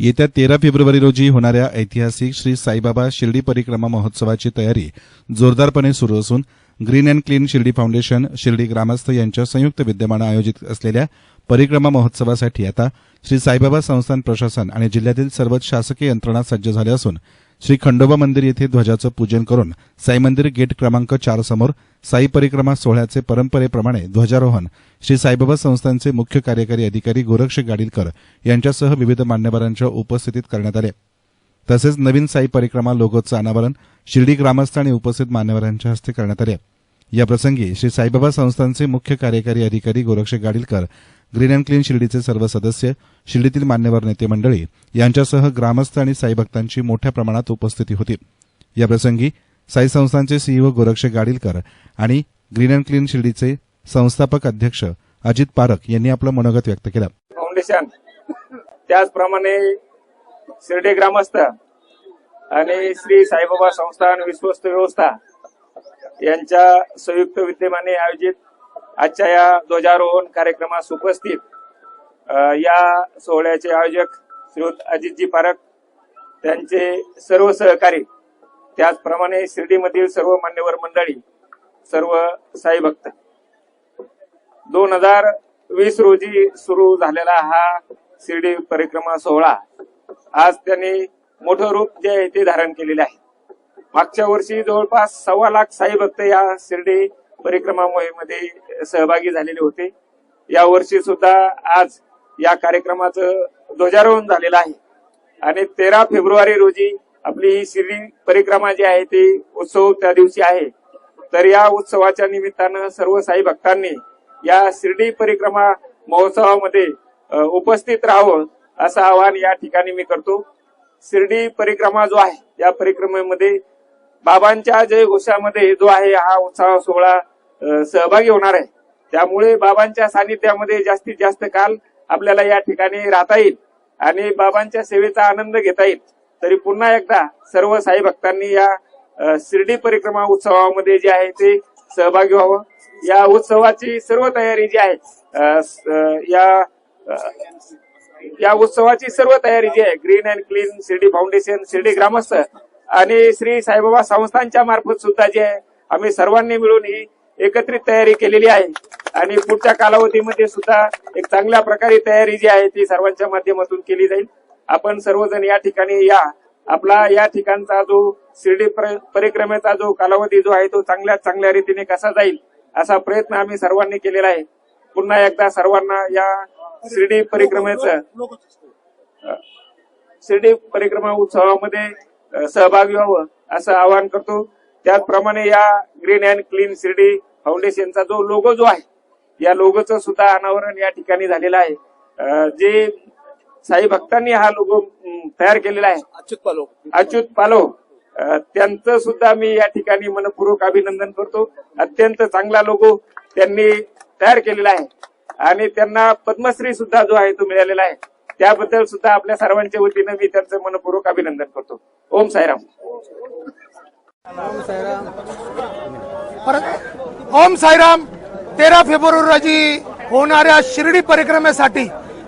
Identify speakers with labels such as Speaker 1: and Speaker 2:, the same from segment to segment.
Speaker 1: येत्या तेरा फेब्रुवारी रोजी होणाऱ्या ऐतिहासिक श्री साईबाबा शिर्डी परिक्रमा महोत्सवाची तयारी जोरदारपणे सुरू असून green and clean Shirdi foundation Shirdi ग्रामस्थ यांच्या संयुक्त विद्यमानं आयोजित असलेल्या परिक्रमा महोत्सवासाठी आता श्री साईबाबा संस्थान प्रशासन आणि जिल्ह्यातील सर्वच शासकीय यंत्रणा सज्ज झाल्या असून श्री खंडोबा मंदिर येथे ध्वजाचं पूजन करून साई मंदिर गेट क्रमांक चार समोर साई परिक्रमा सोहळ्याचे परंपरेप्रमाणे ध्वजारोहण श्री साईबाबा संस्थांचे मुख्य कार्यकारी अधिकारी गोरक्ष गाडीलकर यांच्यासह विविध मान्यवरांच्या उपस्थितीत करण्यात आले. तसेच नवीन साई परिक्रमा लोगोचं अनावरण शिर्डी ग्रामस्थ आणि उपस्थित मान्यवरांच्या हस्ते करण्यात आले. याप्रसंगी श्री साईबाबा संस्थांचे मुख्य कार्यकारी अधिकारी Goraksh Gadilkar green and clean शिर्डीचे सर्व सदस्य शिर्डीतील मान्यवर नेते मंडळी यांच्यासह ग्रामस्थ आणि साई भक्तांची मोठ्या प्रमाणात उपस्थिती होती. याप्रसंगी साई संस्थांचे सीईओ गोरक्ष गाडीलकर आणि ग्रीन अँड क्लीन शिर्डीचे संस्थापक अध्यक्ष अजित पारख यांनी आपलं मनोगत व्यक्त केलं.
Speaker 2: फाउंडेशन त्याचप्रमाणे शिर्डी ग्रामस्थ आणि श्री साईबाबा संस्थान विश्वस्त व्यवस्था यांच्या संयुक्त विद्यमाने आयोजित आजच्या या ध्वजारोहण कार्यक्रमास उपस्थित या सोहळ्याचे आयोजक श्रीयुत अजितजी पारख त्यांचे सर्व सहकारी त्याचप्रमाणे शिर्डीमधील सर्व मान्यवर मंडळी सर्व साई भक्त. दोन हजार वीस रोजी सुरू झालेला हा शिर्डी परिक्रमा सोहळा आज त्यांनी मोठं रूप जे आहे ते धारण केलेले आहे. मागच्या वर्षी जवळपास सव्वा लाख साई भक्त या शिर्डी परिक्रमा मोहिमेमध्ये सहभागी झालेले होते. या वर्षी सुद्धा आज या कार्यक्रमाचं ध्वजारोहण झालेलं आहे. आणि तेरा फेब्रुवारी रोजी आपली ही शिर्डी परिक्रमा जी आहे ती उत्सव त्या दिवशी आहे. तर या उत्सवाच्या निमित्तानं सर्व साई भक्तांनी या शिर्डी परिक्रमा महोत्सवामध्ये उपस्थित राहावं असं आवाहन या ठिकाणी मी करतो. शिर्डी परिक्रमा जो आहे या परिक्रमेमध्ये बाबांच्या जय घोषामध्ये जो आहे हा उत्साह सोहळा सहभागी होणार आहे. त्यामुळे बाबांच्या सानिध्यामध्ये जास्तीत जास्त काल आपल्याला या ठिकाणी राहता येईल आणि बाबांच्या सेवेचा आनंद घेता येईल. तरी पुन्हा एकदा सर्व साई भक्तांनी या शिर्डी परिक्रमा उत्सवामध्ये जे आहे ते सहभागी व्हावं. या उत्सवाची सर्व तयारी जी आहे या या उत्सवाची सर्व तयारी जी आहे green and clean Shirdi foundation Shirdi ग्रामस्थ आणि श्री साईबाबा संस्थांच्या मार्फत सुद्धा जे आहे आम्ही सर्वांनी मिळून ही एकत्रित तयारी केलेली आहे. आणि पुढच्या कालावधीमध्ये सुद्धा एक चांगल्या प्रकारे तयारी जी आहे ती सर्वांच्या माध्यमातून केली जाईल. आपण सर्वजण या ठिकाणी या. आपला या ठिकाणचा जो शिर्डी पर- परिक्रमेचा जो कालावधी जो आहे तो चांगल्या चांगल्या रीतीने कसा जाईल असा प्रयत्न आम्ही सर्वांनी केलेला आहे. पुन्हा एकदा सर्वांना या शिर्डी परिक्रमेचं शिर्डी परिक्रमा उत्सवामध्ये सहभागी व्हावं असं आवाहन करतो. त्याचप्रमाणे या ग्रीन अँड क्लीन शिर्डी फाउंडेशनचा जो लोगो जो आहे या लोगोचं सुद्धा अनावरण या ठिकाणी झालेलं आहे. जे साई भक्तांनी हा लोगो तयार केलेला आहे.
Speaker 3: अच्युत पालो.
Speaker 2: अच्युत पालो. त्यांचं सुद्धा मी या ठिकाणी मनपूर्वक अभिनंदन करतो. अत्यंत चांगला लोगो त्यांनी तयार केलेला आहे. आणि त्यांना पद्मश्री सुद्धा जो आहे तो मिळालेला आहे. त्याबद्दल सुद्धा आपल्या सर्वांच्या वतीनं मी त्यांचं मनपूर्वक अभिनंदन करतो. ओम साईराम.
Speaker 3: परत ओम साईराम तेरा फेब्रुवारी रोजी होणाऱ्या शिर्डी परिक्रमेसाठी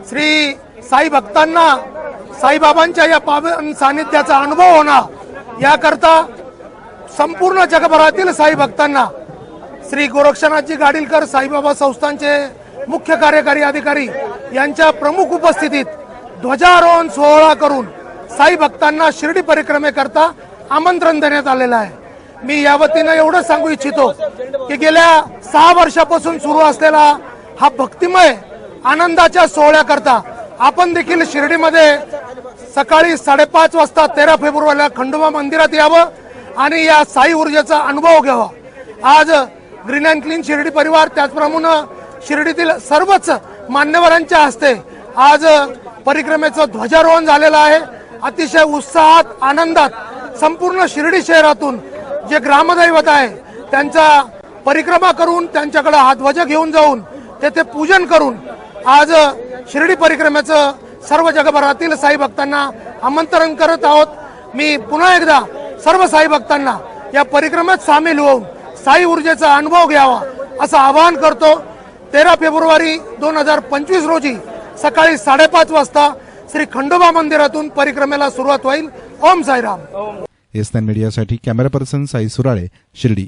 Speaker 3: श्री साई भक्तांना साईबाबांच्या या पावन सानिध्याचा अनुभव होणार याकरता संपूर्ण जगभरातील साई भक्तांना श्री गोरक्षनाथजी गाडीलकर साईबाबा संस्थांचे मुख्य कार्यकारी अधिकारी यांच्या प्रमुख उपस्थितीत ध्वजारोहण सोहळा करून साई भक्तांना शिर्डी परिक्रमेकरता आमंत्रण देण्यात आलेलं आहे. मी या वतीनं एवढं सांगू इच्छितो की गेल्या सहा वर्षापासून सुरू असलेला हा भक्तिमय आनंदाच्या सोहळ्याकरता आपण देखील शिर्डीमध्ये सकाळी साडेपाच वाजता तेरा फेब्रुवारीला खंडोबा मंदिरात यावं आणि या साई ऊर्जेचा अनुभव घ्यावा. आज ग्रीन अँड क्लीन शिर्डी परिवार त्याचप्रमाणे शिर्डीतील सर्वच मान्यवरांच्या हस्ते आज परिक्रमेचं ध्वजारोहण झालेलं आहे. अतिशय उत्साहात आनंदात संपूर्ण शिर्डी शहरातून जे ग्रामदैवत आहे त्यांचा परिक्रमा करून त्यांच्याकडे हा ध्वज घेऊन जाऊन तेथे पूजन करून आज शिर्डी परिक्रमेचं सर्व जगभरातील साई भक्तांना आमंत्रण करत आहोत. मी पुन्हा एकदा सर्व साई भक्तांना या परिक्रमेत सामील होऊन साई ऊर्जेचा अनुभव घ्यावा असं आवाहन करतो. तेरा फेब्रुवारी दोन हजार पंचवीस रोजी सकाळी साडेपाच वाजता श्री खंडोबा मंदिरातून परिक्रमेला सुरुवात होईल. ओम साईराम.
Speaker 1: एस नाईन मीडियासाठी कॅमेरा पर्सन साई सुराळे शिर्डी.